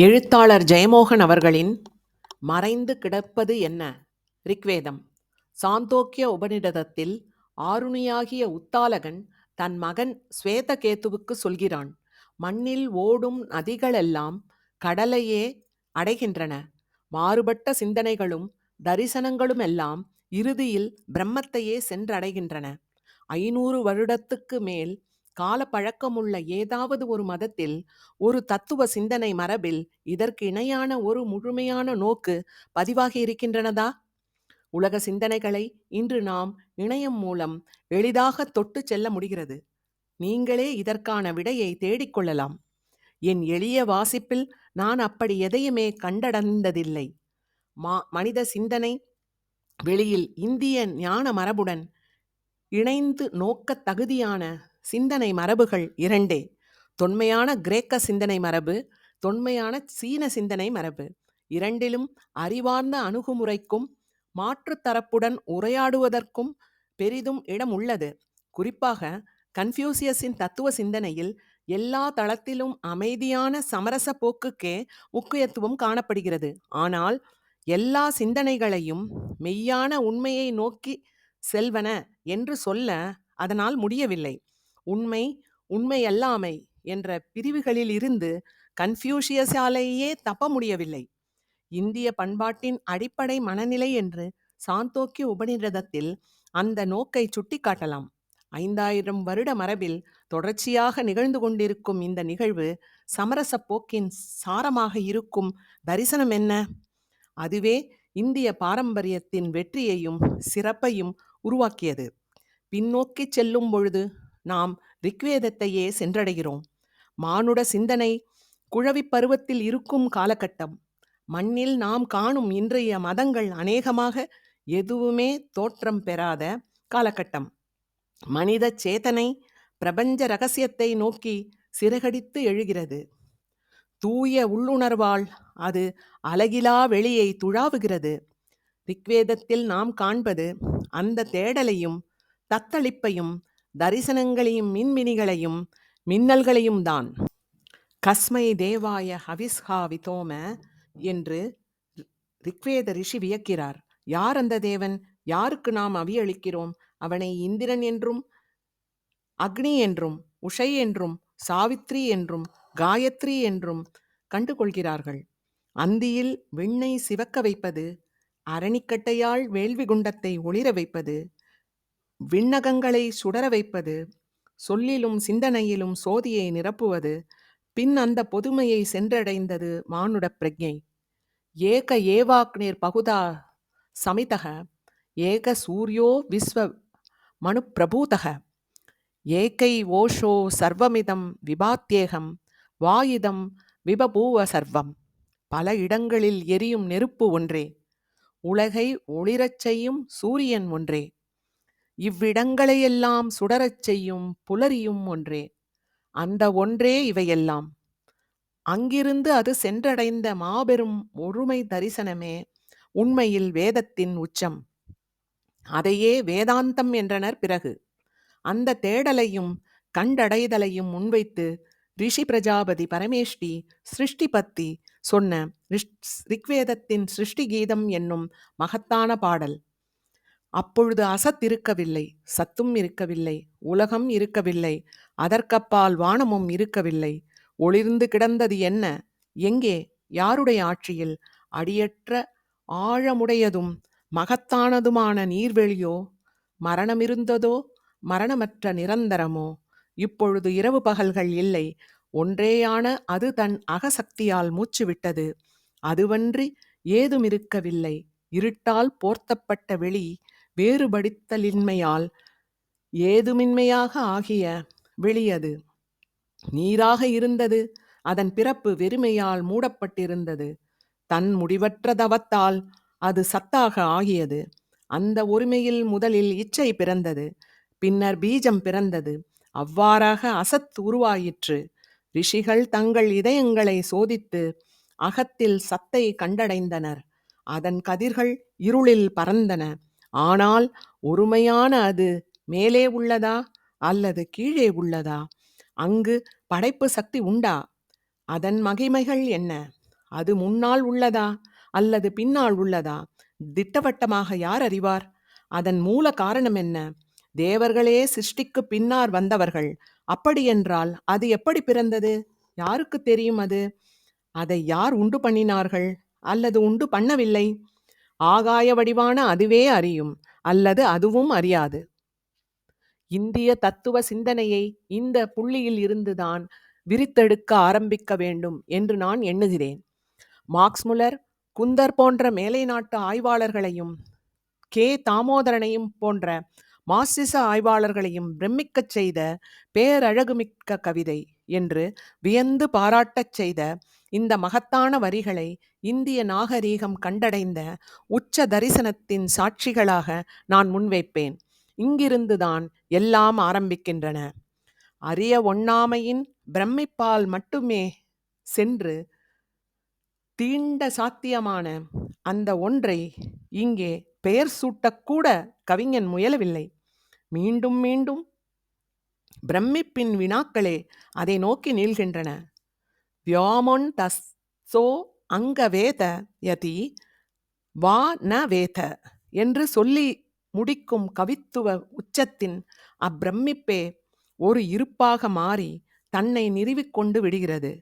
எழுத்தாளர் ஜெயமோகன் அவர்களின் மறைந்து கிடப்பது என்ன? ரிக்வேதம் சாந்தோக்கிய உபநிடதத்தில் ஆருணியாகிய உத்தாலகன் தன் மகன் ஸ்வேதகேத்துவுக்கு சொல்கிறான். மண்ணில் ஓடும் நதிகளெல்லாம் கடலையே அடைகின்றன. மாறுபட்ட சிந்தனைகளும் தரிசனங்களுமெல்லாம் இறுதியில் பிரம்மத்தையே சென்றடைகின்றன. ஐநூறு வருடத்துக்கு மேல் காலப்பழக்கமுள்ள ஏதாவது ஒரு மதத்தில், ஒரு தத்துவ சிந்தனை மரபில் இதற்கு இணையான ஒரு முழுமையான நோக்கு பதிவாகி இருக்கின்றனதா உலக சிந்தனைகளை இன்று நாம் இணையம் மூலம் எளிதாகத் தொட்டு செல்ல முடிகிறது. நீங்களே இதற்கான விடையை தேடிக்கொள்ளலாம் என் எளிய வாசிப்பில் நான் அப்படி எதையுமே கண்டடைந்ததில்லை. மா மனித சிந்தனை வெளியில் இந்திய ஞான மரபுடன் இணைந்து நோக்கத் தகுதியான சிந்தனை மரபுகள் இரண்டே. தொன்மையான கிரேக்க சிந்தனை மரபு, தொன்மையான சீன சிந்தனை மரபு. இரண்டிலும் அறிவார்ந்த அணுகுமுறைக்கும் மாற்றுத் தரப்புடன் உரையாடுவதற்கும் பெரிதும் இடம் உள்ளது. குறிப்பாக கன்ஃபியூசியஸின் தத்துவ சிந்தனையில் எல்லா தளத்திலும் அமைதியான சமரச போக்குக்கே முக்கியத்துவம் காணப்படுகிறது. ஆனால் எல்லா சிந்தனைகளையும் மெய்யான உண்மையை நோக்கி செல்வன என்று சொல்ல அதனால் முடியவில்லை. உண்மை, உண்மையல்லாமை என்ற பிரிவுகளில் இருந்து கன்ஃபியூஷியஸாலேயே தப்ப முடியவில்லை. இந்திய பண்பாட்டின் அடிப்படை மனநிலை என்று சாந்தோக்கிய உபநிடதத்தில் அந்த நோக்கைச் சுட்டிக்காட்டலாம். ஐந்தாயிரம் வருட மரபில் தொடர்ச்சியாக நிகழ்ந்து கொண்டிருக்கும் இந்த நிகழ்வு சமரசப் போக்கின் சாரமாக இருக்கும் தரிசனம் என்ன? அதுவே இந்திய பாரம்பரியத்தின் வெற்றியையும் சிறப்பையும் உருவாக்கியது. பின்னோக்கிச் செல்லும் பொழுது நாம் ரிக்வேதத்தையே சென்றடைகிறோம். மானுட சிந்தனை குழவிப் பருவத்தில் இருக்கும் காலகட்டம். மண்ணில் நாம் காணும் இன்றைய மதங்கள் அநேகமாக எதுவுமே தோற்றம் பெறாத காலகட்டம். மனிதச் சேதனை பிரபஞ்ச ரகசியத்தை நோக்கி சிறகடித்து எழுகிறது. தூய உள்ளுணர்வால் அது அலகிலா வெளியை துழாவுகிறது. ரிக்வேதத்தில் நாம் காண்பது அந்த தேடலையும் தத்தளிப்பையும் தரிசனங்களையும் மின்மினிகளையும் மின்னல்களையும் தான் கஸ்மை தேவாய ஹவிஸ்ஹா விதோம என்று ரிக்வேத ரிஷி வியக்கிறார். யார் அந்த தேவன்? யாருக்கு நாம் அவியளிக்கிறோம்? அவனை இந்திரன் என்றும் அக்னி என்றும் உஷை என்றும் சாவித்திரி என்றும் காயத்ரி என்றும் கண்டுகொள்கிறார்கள் அந்தியில் விண்ணை சிவக்க வைப்பது, அரணிக்கட்டையால் வேள்வி குண்டத்தை ஒளிர வைப்பது, விண்ணகங்களை சுடர வைப்பது, சொல்லிலும் சிந்தனையிலும் சோதியை நிரப்புவது, பின் அந்த பொதுமையை சென்றடைந்தது மானுட பிரக்ஞை. ஏக ஏவாக்னிர் பகுதா சமிதக ஏக சூரியோ விஸ்வ மனுப்பிரபூதः ஏகை ஓஷோ சர்வமிதம் விபாத்தியேகம் வாயுதம் விபபூவ சர்வம். பல இடங்களில் எரியும் நெருப்பு ஒன்றே. உலகை ஒளிரச் செய்யும் சூரியன் ஒன்றே. இவ்விடங்களையெல்லாம் சுடரச் செய்யும் புலரியும் ஒன்றே. அந்த ஒன்றே இவையெல்லாம். அங்கிருந்து அது சென்றடைந்த மாபெரும் ஒருமை தரிசனமே உண்மையில் வேதத்தின் உச்சம். அதையே வேதாந்தம் என்றனர் பிறகு. அந்த தேடலையும் கண்டடைதலையும் முன்வைத்து ரிஷி பிரஜாபதி பரமேஷ்டி சிருஷ்டி பத்தி சொன்ன ரிக்வேதத்தின் சிருஷ்டி கீதம் என்னும் மகத்தான பாடல். அப்பொழுது அசத் இருக்கவில்லை. சத்தும் இருக்கவில்லை. உலகம் இருக்கவில்லை. அதற்கப்பால் வானமும் இருக்கவில்லை. ஒளிர்ந்து கிடந்தது என்ன? எங்கே? யாருடைய ஆட்சியில்? அடியற்ற ஆழமுடையதும் மகத்தானதுமான நீர்வெளியோ? மரணமிருந்ததோ? மரணமற்ற நிரந்தரமோ? இப்பொழுது இரவு பகல்கள் இல்லை. ஒன்றேயான அது தன் அகசக்தியால் மூச்சு விட்டது. அதுவன்றி ஏதுமிருக்கவில்லை. இருட்டால் போர்த்தப்பட்ட வெளி வேறுபடித்தலின்மையால் ஏதுமின்மையாக ஆகிய வெளியது நீராக இருந்தது. அதன் பிறப்பு வெறுமையால் மூடப்பட்டிருந்தது. தன் முடிவற்ற தவத்தால் அது சத்தாக ஆகியது. அந்த ஒருமையில் முதலில் இச்சை பிறந்தது. பின்னர் பீஜம் பிறந்தது. அவ்வாறாக அசத் உருவாயிற்று. ரிஷிகள் தங்கள் இதயங்களை சோதித்து அகத்தில் சத்தை கண்டடைந்தனர். அதன் கதிர்கள் இருளில் பறந்தன ஆனால் ஒருமையான அது மேலே உள்ளதா? அல்லது கீழே உள்ளதா? அங்கு படைப்பு சக்தி உண்டா? அதன் மகிமைகள் என்ன? அது முன்னால் உள்ளதா அல்லது பின்னால் உள்ளதா திட்டவட்டமாக யார் அறிவார் அதன் மூல காரணம் என்ன தேவர்களே சிருஷ்டிக்கு பின்னார் வந்தவர்கள் அப்படியென்றால் அது எப்படி பிறந்தது யாருக்கு தெரியும் அது அதை யார் உண்டு பண்ணினார்கள் அல்லது உண்டு பண்ணவில்லை ஆகாய வடிவான அதுவே அறியும் அல்லது அதுவும் அறியாது. இந்திய தத்துவ சிந்தனையை இந்த புள்ளியில் இருந்துதான் விரித்தெடுக்க ஆரம்பிக்க வேண்டும் என்று நான் எண்ணுகிறேன். மார்க்ஸ்முலர் குந்தர் போன்ற மேலை நாட்டு ஆய்வாளர்களையும் கே. தாமோதரனையும் போன்ற மார்க்சிச ஆய்வாளர்களையும் பிரமிக்கச் செய்த பேரழகுமிக்க கவிதை என்று வியந்து பாராட்டச் செய்த இந்த மகத்தான வரிகளை இந்திய நாகரீகம் கண்டடைந்த உச்ச தரிசனத்தின் சாட்சிகளாக நான் முன்வைப்பேன். இங்கிருந்துதான் எல்லாம் ஆரம்பிக்கின்றன. அரிய ஒண்ணாமையின் பிரமிப்பால் மட்டுமே சென்று தீண்ட சாத்தியமான அந்த ஒன்றை இங்கே பெயர் சூட்டக்கூட கவிஞன் முயலவில்லை. மீண்டும் மீண்டும் பிரமிப்பின் வினாக்களே அதை நோக்கி நீள்கின்றன. வியோமொன் தஸ்ஸோ அங்க வேத யதி வா ந வேத என்று சொல்லி முடிக்கும் கவித்துவ உச்சத்தின் அப்பிரமிப்பே ஒரு இருப்பாக மாறி தன்னை நிறுவிக்கொண்டு விடுகிறது.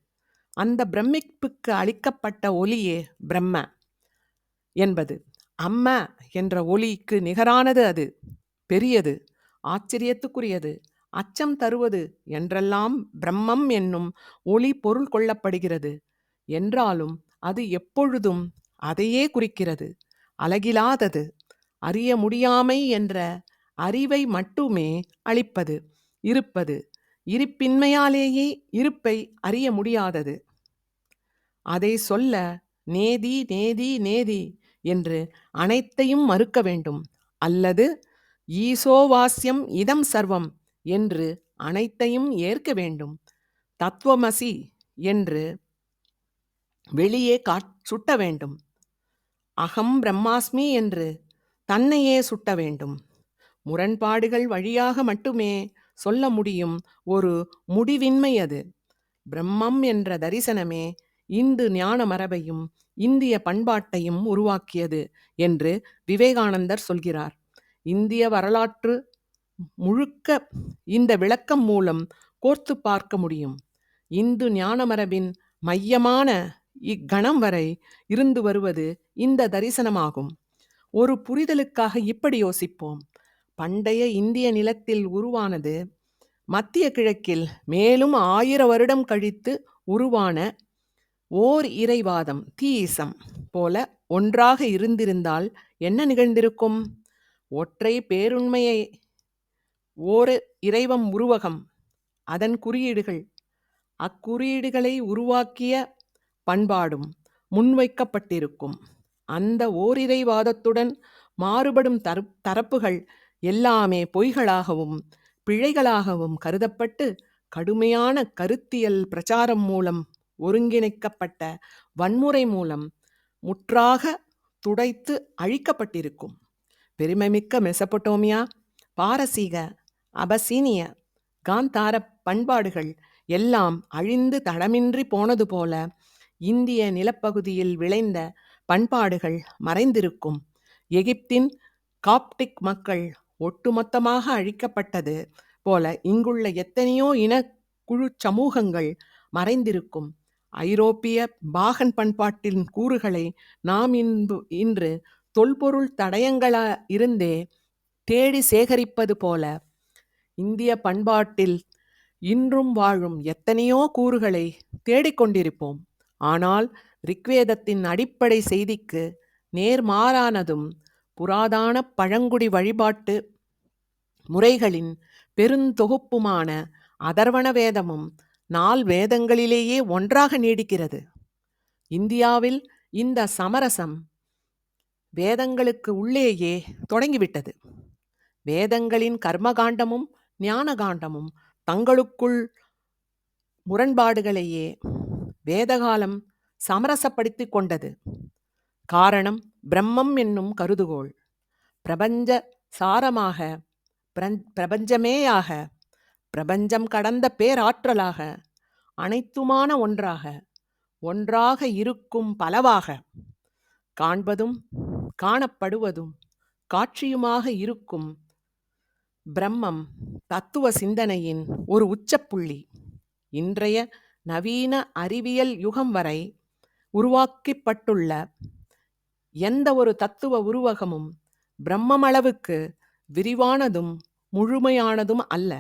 அந்த பிரமிப்புக்கு அளிக்கப்பட்ட ஒலியே பிரம்ம என்பது. அம்ம என்ற ஒலிக்கு நிகரானது அது. பெரியது. ஆச்சரியத்துக்குரியது. அச்சம் தருவது என்றெல்லாம் பிரம்மம் என்னும் ஒளி பொருள் கொள்ளப்படுகிறது. என்றாலும் அது எப்பொழுதும் அதையே குறிக்கிறது. அழகிலாதது அறிய முடியாமை என்ற அறிவை மட்டுமே அளிப்பது இருப்பது இருப்பின்மையாலேயே இருப்பை அறிய முடியாதது. அதை சொல்ல நேதி நேதி நேதி என்று அனைத்தையும் மறுக்க வேண்டும். அல்லது ஈசோவாஸ்யம் இதம் சர்வம் என்று அனைத்தையும் ஏற்க வேண்டும். தத்துவமசி என்று வெளியே கா சுட்ட வேண்டும். அகம் பிரம்மாஸ்மி என்று தன்னையே சுட்ட வேண்டும். முரண்பாடுகள் வழியாக மட்டுமே சொல்ல முடியும் ஒரு முடிவின்மை அது. பிரம்மம் என்ற தரிசனமே இந்து ஞான மரபையும் இந்திய பண்பாட்டையும் உருவாக்கியது என்று விவேகானந்தர் சொல்கிறார். இந்திய வரலாற்று முழுக்க இந்த விளக்கம் மூலம் கோர்த்து பார்க்க முடியும். இந்து ஞானமரபின் மையமான இக்கணம் வரை இருந்து வருவது இந்த தரிசனமாகும். ஒரு புரிதலுக்காக இப்படி யோசிப்போம். பண்டைய இந்திய நிலத்தில் உருவானது மத்திய கிழக்கில் மேலும் ஆயிர வருடம் கழித்து உருவான ஓர் இறைவாதம் தீயிசம் போல ஒன்றாக இருந்திருந்தால் என்ன நிகழ்ந்திருக்கும்? ஒற்றை பேருண்மையை ஓர் இறைவம் உருவகம். அதன் குறியீடுகள் அக்குறியீடுகளை உருவாக்கிய பண்பாடும் முன்வைக்கப்பட்டிருக்கும். அந்த ஓரிரைவாதத்துடன் மாறுபடும் தரு தரப்புகள் எல்லாமே பொய்களாகவும் பிழைகளாகவும் கருதப்பட்டு கடுமையான கருத்தியல் பிரச்சாரம் மூலம் ஒருங்கிணைக்கப்பட்ட வன்முறை மூலம் முற்றாக துடைத்து அழிக்கப்பட்டிருக்கும். பெருமைமிக்க மெசபட்டோமியா பாரசீக அபசீனிய காந்தார பண்பாடுகள் எல்லாம் அழிந்து தடமின்றி போனது போல இந்திய நிலப்பகுதியில் விளைந்த பண்பாடுகள் மறைந்திருக்கும். எகிப்தின் காப்டிக் மக்கள் ஒட்டுமொத்தமாக அழிக்கப்பட்டது போல இங்குள்ள எத்தனையோ இன குழு சமூகங்கள் மறைந்திருக்கும். ஐரோப்பிய பாகன் பண்பாட்டின் கூறுகளை நாம் இன்பு இன்று தொல்பொருள் தடயங்களா இருந்தே தேடி சேகரிப்பது போல இந்திய பண்பாட்டில் இன்றும் வாழும் எத்தனையோ கூறுகளை தேடிக்கொண்டிருப்போம் ஆனால் ரிக்வேதத்தின் அடிப்படை செய்திக்கு நேர்மாறானதும் புராதான பழங்குடி வழிபாட்டு முறைகளின் பெருந்தொகுப்புமான அதர்வண வேதமும் நால் வேதங்களிலேயே ஒன்றாக நீடிக்கிறது. இந்தியாவில் இந்த சமரசம் வேதங்களுக்கு உள்ளேயே தொடங்கிவிட்டது. வேதங்களின் கர்மகாண்டமும் ஞானகாண்டமும் தங்களுக்குள் முரண்பாடுகளையே வேதகாலம் சமரசப்படுத்திக் கொண்டது. காரணம் பிரம்மம் என்னும் கருதுகோள். பிரபஞ்ச சாரமாக பிரபஞ்சமேயாக பிரபஞ்சம் கடந்த பேராற்றலாக அனைத்துமான ஒன்றாக ஒன்றாக இருக்கும் பலவாக காண்பதும் காணப்படுவதும் காட்சியுமாக இருக்கும் பிரம்மம் தத்துவ சிந்தனையின் ஒரு உச்சப்புள்ளி. இன்றைய நவீன அறிவியல் யுகம் வரை உருவாக்கப்பட்டுள்ள எந்த ஒரு தத்துவ உருவகமும் பிரம்மமளவுக்கு விரிவானதும் முழுமையானதும் அல்ல.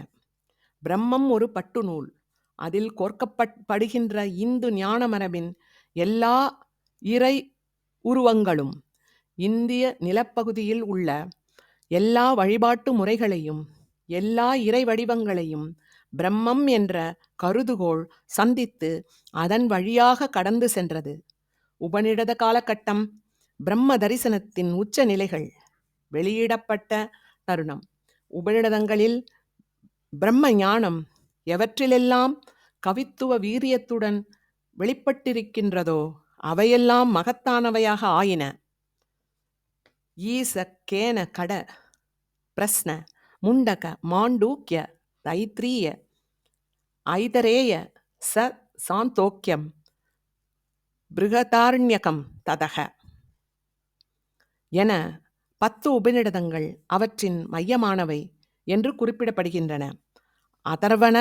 பிரம்மம் ஒரு பட்டுநூல். அதில் கோர்க்கப்படுகின்ற இந்து ஞான மரபின் எல்லா இறை உருவங்களும் இந்திய நிலப்பகுதியில் உள்ள எல்லா வழிபாட்டு முறைகளையும் எல்லா இறை வடிவங்களையும் பிரம்மம் என்ற கருதுகோள் சந்தித்து அதன் வழியாக கடந்து சென்றது. உபநிடத காலகட்டம் பிரம்ம தரிசனத்தின் உச்ச நிலைகள் வெளியிடப்பட்ட தருணம். உபநிடதங்களில் பிரம்ம ஞானம் எவற்றிலெல்லாம் கவித்துவ வீரியத்துடன் வெளிப்பட்டிருக்கின்றதோ அவையெல்லாம் மகத்தானவையாக ஆயின. ஈச கேன கட பிரஸ்ன முண்டக மாண்டூக்கிய தைத்ரீய ஐதரேய ச சாந்தோக்கியம் பிருகதாரண்யகம் ததக. என பத்து உபநிடதங்கள் அவற்றின் மையமானவை என்று குறிப்பிடப்படுகின்றன. அதர்வன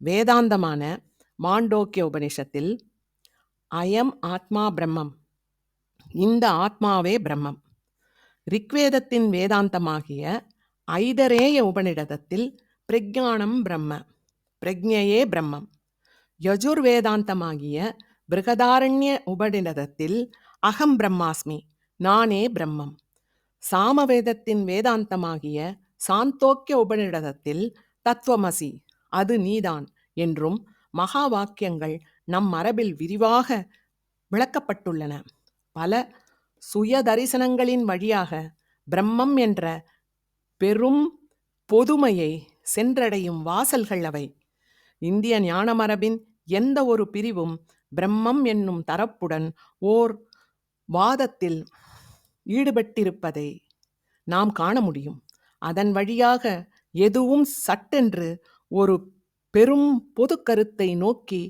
வேதாந்தமான மாண்டோக்கிய உபனிஷத்தில் அயம் ஆத்மா பிரம்மம் இந்த ஆத்மாவே பிரம்மம். ரிக்வேதத்தின் வேதாந்தமாகிய ஐதரேய உபநிடதத்தில் பிரஜானம் பிரம்ம பிரஜையே பிரம்மம். யஜுர்வேதாந்தமாகிய பிருகதாரண்ய உபநிடதத்தில் அகம் பிரம்மாஸ்மி நானே பிரம்மம். சாமவேதத்தின் வேதாந்தமாகிய சாந்தோக்கிய உபநிடதத்தில் தத்துவமசி அது நீதான் என்றும் மகா வாக்கியங்கள் நம் மரபில் விரிவாக விளக்கப்பட்டுள்ளன. பல சுய தரிசனங்களின் வழியாக பிரம்மம் என்ற பெரும் பொதுமையை சென்றடையும் வாசல்கள் அவை. இந்திய ஞான மரபின் எந்த ஒரு பிரிவும் பிரம்மம் என்னும் தரப்புடன் ஓர் வாதத்தில் ஈடுபட்டிருப்பதை நாம் காண முடியும். அதன் வழியாக எதுவும் சட்டென்று ஒரு பெரும் பொது கருத்தை நோக்கி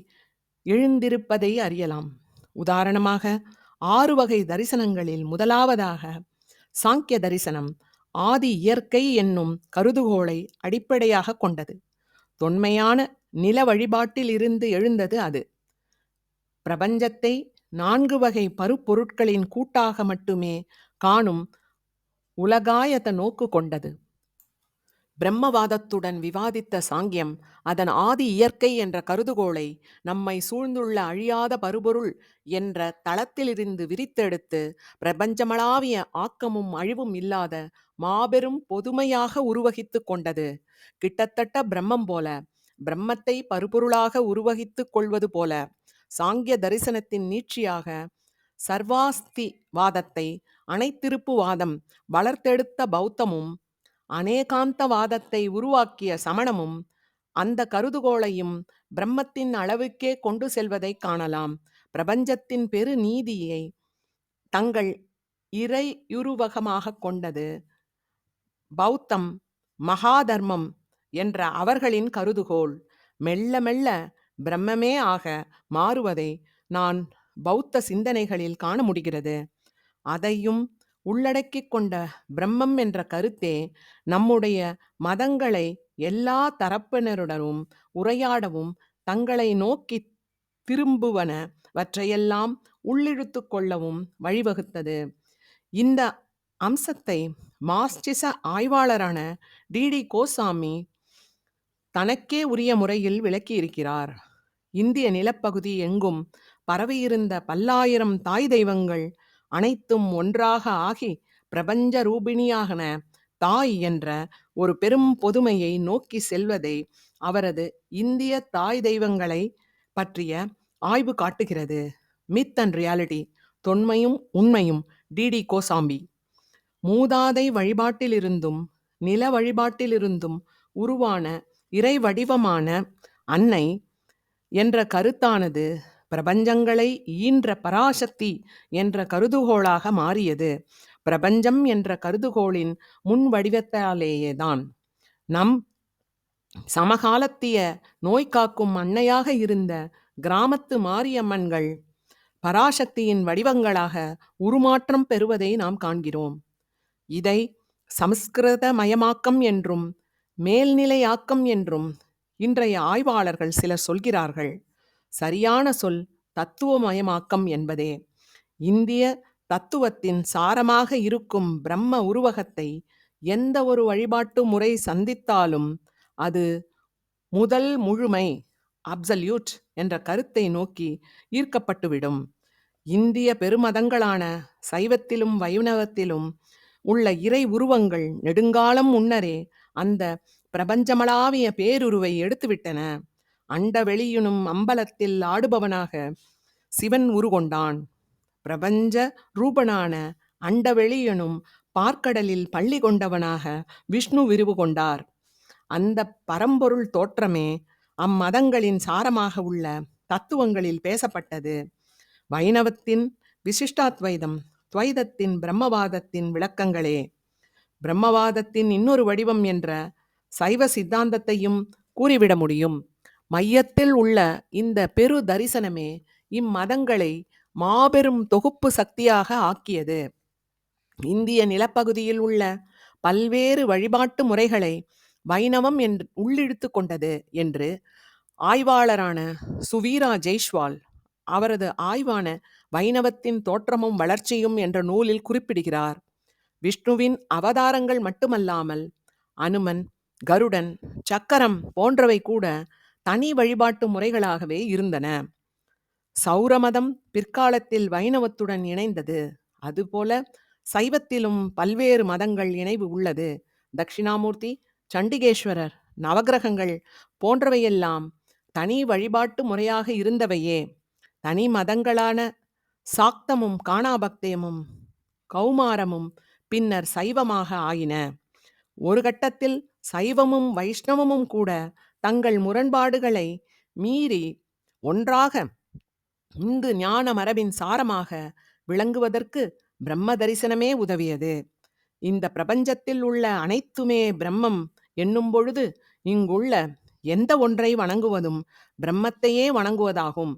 எழுந்திருப்பதை அறியலாம். உதாரணமாக ஆறு வகை தரிசனங்களில் முதலாவதாக சாங்கிய தரிசனம் ஆதி இயற்கை என்னும் கருதுகோளை அடிப்படையாக கொண்டது. தொன்மையான நில வழிபாட்டில் இருந்து எழுந்தது அது. பிரபஞ்சத்தை நான்கு வகை பருப்பொருட்களின் கூட்டாக மட்டுமே காணும் உலகாயத நோக்கு கொண்டது. பிரம்மவாதத்துடன் விவாதித்த சாங்கியம் அதன் ஆதி இயற்கை என்ற கருதுகோளை நம்மை சூழ்ந்துள்ள அழியாத பருபொருள் என்ற தளத்திலிருந்து விரித்தெடுத்து பிரபஞ்சமளாவிய ஆக்கமும் அழிவும் இல்லாத மாபெரும் பொதுமையாக உருவகித்து கொண்டது. கிட்டத்தட்ட பிரம்மம் போல பிரம்மத்தை பருபொருளாக உருவகித்து கொள்வது போல சாங்கிய தரிசனத்தின் நீட்சியாக சர்வாஸ்தி வாதத்தை அனைத்திருப்பு வாதம் வளர்த்தெடுத்த பௌத்தமும் அநேகாந்தவாதத்தை உருவாக்கிய சமணமும் அந்த கருதுகோளையும் பிரம்மத்தின் அளவுக்கே கொண்டு செல்வதை காணலாம். பிரபஞ்சத்தின் பெரு நீதியை தங்கள் இறையுருவகமாக கொண்டது. பௌத்தம் மகாதர்மம் என்ற அவர்களின் கருதுகோள் மெல்ல மெல்ல பிரம்மமே ஆக மாறுவதை நான் பௌத்த சிந்தனைகளில் காண முடிகிறது. அதையும் உள்ளடக்கிக் கொண்ட பிரம்மம் என்ற கருத்தே நம்முடைய மதங்களை எல்லா தரப்பினருடனும் உரையாடவும் தங்களை நோக்கி திரும்புவனவற்றையெல்லாம் உள்ளிழுத்து கொள்ளவும் வழிவகுத்தது. இந்த அம்சத்தை மாஸ்டிச ஆய்வாளரான டிடி கோசாமி தனக்கே உரிய முறையில் விளக்கியிருக்கிறார். இந்திய நிலப்பகுதி எங்கும் பரவியிருந்த பல்லாயிரம் தாய் தெய்வங்கள் அனைத்தும் ஒன்றாக ஆகி பிரபஞ்ச ரூபிணியாகன தாய் என்ற ஒரு பெரும் பொதுமையை நோக்கி செல்வதை அவரது இந்திய தாய் தெய்வங்களை பற்றிய ஆய்வு காட்டுகிறது. மித் அண்ட் ரியாலிட்டி தொன்மையும் உண்மையும் டிடி கோசாம்பி. மூதாதை வழிபாட்டிலிருந்தும் நில வழிபாட்டிலிருந்தும் உருவான இறை வடிவமான அன்னை என்ற கருத்தானது பிரபஞ்சங்களை ஈன்ற பராசக்தி என்ற கருதுகோளாக மாறியது. பிரபஞ்சம் என்ற கருதுகோளின் முன் வடிவத்தாலேயேதான் நம் சமகாலத்திய நோய் காக்கும் அன்னையாக இருந்த கிராமத்து மாரியம்மன்கள் பராசக்தியின் வடிவங்களாக உருமாற்றம் பெறுவதை நாம் காண்கிறோம். இதை சமஸ்கிருதமயமாக்கம் என்றும் மேல்நிலையாக்கம் என்றும் இன்றைய ஆய்வாளர்கள் சிலர் சொல்கிறார்கள். சரியான சொல் தத்துவமயமாக்கம் என்பதே. இந்திய தத்துவத்தின் சாரமாக இருக்கும் பிரம்ம உருவகத்தை எந்த ஒரு வழிபாட்டு முறை சந்தித்தாலும் அது முதல் முழுமை அப்சல்யூட் என்ற கருத்தை நோக்கி ஈர்க்கப்பட்டுவிடும். இந்திய பெருமதங்களான சைவத்திலும் வைணவத்திலும் உள்ள இறை உருவங்கள் நெடுங்காலம் முன்னரே அந்த பிரபஞ்சமளாவிய பேருருவை எடுத்துவிட்டன. அண்டவெளியினும் அம்பலத்தில் ஆடுபவனாக சிவன் உருகொண்டான். பிரபஞ்ச ரூபனான அண்டவெளியனும் பார்க்கடலில் பள்ளி கொண்டவனாக விஷ்ணு விரிவு கொண்டார். அந்த பரம்பொருள் தோற்றமே அம்மதங்களின் சாரமாக உள்ள தத்துவங்களில் பேசப்பட்டது. வைணவத்தின் விசிஷ்டாத்வைதம் துவைதத்தின் பிரம்மவாதத்தின் விளக்கங்களே. பிரம்மவாதத்தின் இன்னொரு வடிவம் என்ற சைவ சித்தாந்தத்தையும் கூறிவிட முடியும். மையத்தில் உள்ள இந்த பெரு தரிசனமே இம்மதங்களை மாபெரும் தொகுப்பு சக்தியாக ஆக்கியது. இந்திய நிலப்பகுதியில் உள்ள பல்வேறு வழிபாட்டு முறைகளை வைணவம் என்று உள்ளிழுத்து கொண்டது என்று ஆய்வாளரான சுவீரா ஜெய்ஷ்வால் அவரது ஆய்வான வைணவத்தின் தோற்றமும் வளர்ச்சியும் என்ற நூலில் குறிப்பிடுகிறார். விஷ்ணுவின் அவதாரங்கள் மட்டுமல்லாமல் அனுமன் கருடன் சக்கரம் போன்றவை கூட தனி வழிபாட்டு முறைகளாகவே இருந்தன. சௌரமதம் பிற்காலத்தில் வைணவத்துடன் இணைந்தது. அதுபோல சைவத்திலும் பல்வேறு மதங்கள் இணைவு உள்ளது. தட்சிணாமூர்த்தி சண்டிகேஸ்வரர் நவகிரகங்கள் போன்றவையெல்லாம் தனி வழிபாட்டு முறையாக இருந்தவையே. தனி மதங்களான சாக்தமும் காணாபக்தயமும் கௌமாரமும் பின்னர் சைவமாக ஆயின. ஒரு கட்டத்தில் சைவமும் வைஷ்ணவமும் கூட தங்கள் முரண்பாடுகளை மீறி ஒன்றாக இந்து ஞான மரபின் சாரமாக விளங்குவதற்கு பிரம்ம தரிசனமே உதவியது. இந்த பிரபஞ்சத்தில் உள்ள அனைத்துமே பிரம்மம் என்னும் பொழுது இங்குள்ள எந்த ஒன்றை வணங்குவதும் பிரம்மத்தையே வணங்குவதாகும்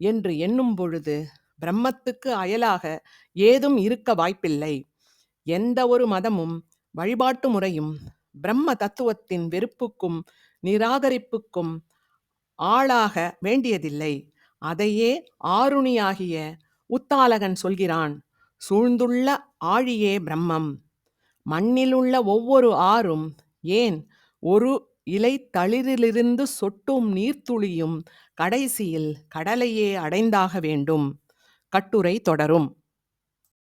என்று எண்ணும் பொழுது பிரம்மத்துக்கு அயலாக ஏதும் இருக்க வாய்ப்பில்லை. எந்த ஒரு மதமும் வழிபாட்டு முறையும் பிரம்ம தத்துவத்தின் வெறுப்புக்கும் நிராகரிப்புக்கும் ஆளாக வேண்டியதில்லை. அதையே ஆருணியாகிய உத்தாலகன் சொல்கிறான் சூழ்ந்துள்ள ஆழியே பிரம்மம். மண்ணிலுள்ள ஒவ்வொரு ஆறும் ஏன் ஒரு இலை தளிரிலிருந்து சொட்டும் நீர்த்துளியும் கடைசியில் கடலையே அடைந்தாக வேண்டும். கட்டுரை தொடரும்.